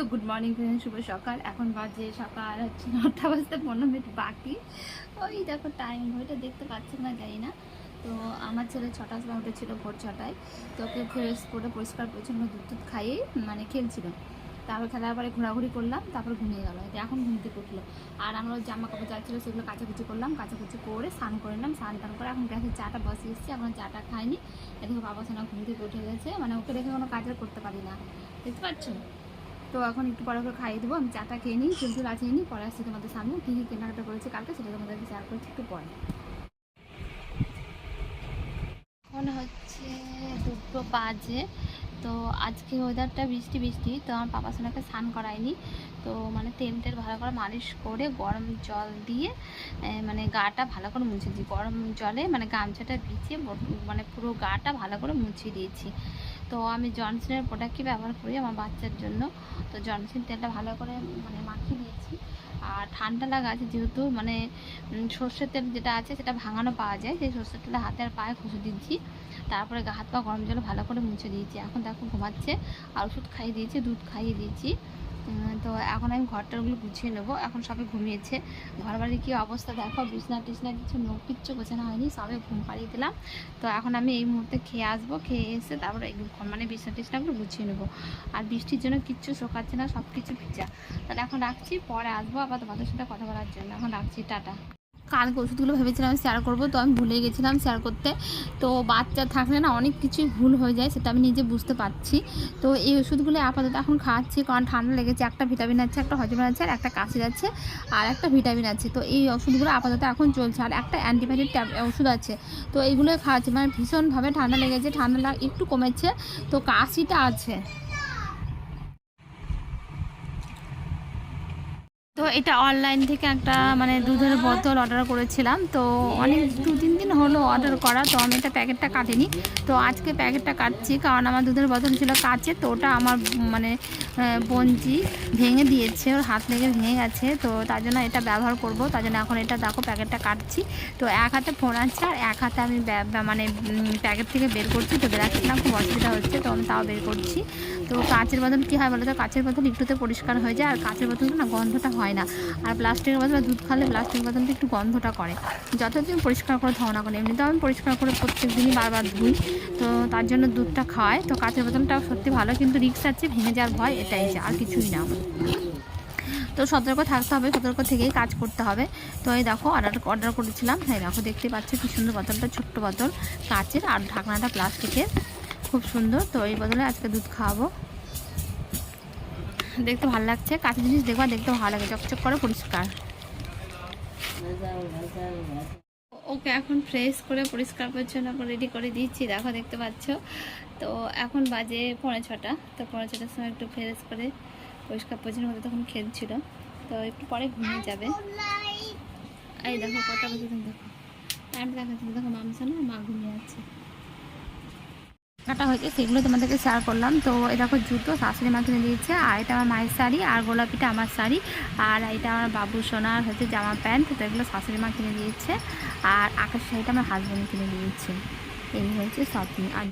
তো good morning শুভ সকাল। এখন বাজে সকাল হচ্ছে নটা বাজতে পনেরো মিনিট বাকি। ওই দেখো টাইম ওইটা দেখতে পাচ্ছি না জানি না। তো আমার ছেলে ছটার সময় উঠেছিল ভোর ছটায়। তো ওকে ফ্রেশ করে পরিষ্কার পরিচ্ছন্ন দুধ দুধ খাইয়ে মানে খেলছিল। তারপর খেলার পরে ঘোরাঘুরি করলাম, তারপর ঘুমিয়ে গেল। এখন ঘুম থেকে উঠল। আর আমরা জামা কাপড় যা ছিল সেগুলো কাচাকুচি করলাম, কাচাকুচি করে স্নান করে নিলাম, স্নান টান করে এখন গ্যাসের চাটা বসিয়ে এসেছি, এখন চাটা খাইনি। এদিকে বাবা সোনা ঘুম থেকে উঠে গেছে মানে ওকে রেখে কোনো কাজ আর করতে পারি না। দেখতে পাচ্ছ? তো এখন একটু পরে করে খাইয়ে দেবো। আমি চাটা খেয়ে নিই, চুল আছে নিই, পরে আসছি তোমাদের সামনে। কী কী কেনাকাটা করেছি কালকে সেটা তোমাদেরকে শেয়ার করছি একটু পরে। এখন হচ্ছে দুটো বাজে, তো আজকে ওয়েদারটা বৃষ্টি বৃষ্টি, তো আমার পাপা সোনাকে স্নান করায়নি। তো মানে তেল টেল ভালো করে মালিশ করে গরম জল দিয়ে মানে গাটা ভালো করে মুছে দিই গরম জলে মানে গামছাটা ভিজিয়ে মানে পুরো গাটা ভালো করে মুছিয়ে দিয়েছি। তো আমি জনসনের প্রোডাক্টই ব্যবহার করি আমার বাচ্চার জন্য। তো জনসন তেলটা ভালো করে মানে মাখিয়ে দিয়েছি আর ঠান্ডা লাগা আছে যেহেতু মানে সর্ষের তেল যেটা আছে সেটা ভাঙানো পাওয়া যায়। সেই সর্ষের তেলটা হাতে আর পায়ে ঘষে দিচ্ছি। তারপরে গা হাত পা গরম জলে ভালো করে মুছে দিয়েছি। এখন দেখো ঘুমাচ্ছে। আর ওষুধ খাইয়ে দিয়েছি, দুধ খাইয়ে দিয়েছি। তো এখন আমি ঘরটারগুলো গুছিয়ে নেব। এখন সবে ঘুমিয়েছে। ঘর বাড়ির কী অবস্থা দেখো, বিছনা টিছনা কিছু নোখ কিচ্ছু গোছানো হয়নি, সবে ঘুম পাড়িয়ে দিলাম। তো এখন আমি এই মুহূর্তে খেয়ে আসব, খেয়ে এসে তারপরে এগুলো মানে বিছনা টিছনাগুলো গুছিয়ে নেব। আর বৃষ্টির জন্য কিচ্ছু শোকাচ্ছে না সব কিছু ভিজা। তাহলে এখন রাখছি, পরে আসব আবার তোমাদের সাথে কথা বলার জন্য। এখন রাখছি, টাটা। কালকে ওষুধগুলো ভেবেছিলাম শেয়ার করব, তো আমি ভুলে গেছিলাম শেয়ার করতে। তো বাচ্চা থাকলে না অনেক কিছুই ভুল হয়ে যায়, সেটা আমি নিজে বুঝতে পারছি। তো এই ওষুধগুলো আপাতত এখন খাচ্ছি, কারণ ঠান্ডা লেগেছে, একটা ভিটামিন আছে, একটা হজম আছে, আর একটা কাশি আছে, আর একটা ভিটামিন আছে। তো এই ওষুধগুলো আপাতত এখন চলছে, আর একটা অ্যান্টিবায়োটিক ট্যাব, ওষুধ আছে। তো এইগুলোই খাওয়াচ্ছি মানে ভীষণভাবে ঠান্ডা লেগেছে ঠান্ডা একটু কমেছে, তো কাশিটা আছে। এটা অনলাইন থেকে একটা মানে দুধের বোতল অর্ডার করেছিলাম। তো অনেক দু, তিন দিন হলো অর্ডার করা, তো আমি এটা প্যাকেটটা কাটিনি। তো আজকে প্যাকেটটা কাটছি, কারণ আমার দুধের বোতল ছিল কাচে তো ওটা আমার মানে বোনজি ভেঙে দিয়েছে, ওর হাত লেগে ভেঙে গেছে, তো তার জন্য এটা ব্যবহার করব। তার জন্য এখন এটা দেখো প্যাকেটটা কাটছি। তো এক হাতে ফোন আছে আর এক হাতে আমি মানে প্যাকেট থেকে বের করছি। তো বেরাচ্ছি না খুব অসুবিধা হচ্ছে, তো আমি তাও বের করছি। তো কাঁচের বোতল কী হয় বলো তো কাঁচের বোতল একটুতে পরিষ্কার হয়ে যায়, আর কাঁচের বোতলটা না গন্ধটা হয় না। আর প্লাস্টিকের বোতলে দুধ খালে প্লাস্টিকের বোতলটা একটু গন্ধটা করে। যতদিন পরিষ্কার করে ধোও না করে এমনিতেও আমি পরিষ্কার করে প্রত্যেক দিনই বারবার ধুই। তো তার জন্য দুধটা খাওয়ায় তো কাঁচের বোতলটা সত্যি ভালো, কিন্তু রিক্স আছে, ভেঙে যাওয়ার ভয় এটাই যে, আর কিছুই না। তো সতর্ক থাকতে হবে, সতর্ক থেকেই কাজ করতে হবে। তো এই দেখো অর্ডার অর্ডার করেছিলাম। হ্যাঁ দেখো, দেখতে পাচ্ছ কি সুন্দর বোতলটা, ছোট্ট বোতল, কাঁচের আর ঢাকনাটা প্লাস্টিকের খুব সুন্দর। তো এই বদলে আজকে দুধ খাওয়াবো। দেখতে ভালো লাগছে। কাঁচের জিনিস দেখবা দেখতে ভালো লাগে। চকচক করে, পরিষ্কার। ওকে, এখন ফ্রেশ করে পরিষ্কার পরিচ্ছন্ন করে রেডি করে দিচ্ছি। দেখো, দেখতে পাচ্ছ? তো এখন বাজে পৌনে ছটা। তো পৌনে ছটার সময় একটু ফ্রেশ করে পরিষ্কার পরিচ্ছন্ন হতে তখন খেলছিল তো একটু পরে ঘুমিয়ে যাবে। এই দেখো, কটা বাজে দেখো। টাইম দেখাচ্ছে। দেখো মামসা না মা ঘুমিয়ে আছে। কাটা হয়েছে, সেগুলো তোমাদেরকে শেয়ার করলাম। তো এ দেখো জুতো শাশুড়ি মা কিনে দিয়েছে, আর এটা আমার মায়ের শাড়ি, আর গোলাপিটা আমার শাড়ি, আর এটা আমার বাবু সোনার হচ্ছে জামা প্যান্ট, তো এগুলো শাশুড়ি মা কিনে দিয়েছে, আর আকাশ শাড়িটা আমার হাজব্যান্ড কিনে দিয়েছে। এই হয়েছে শপিং আর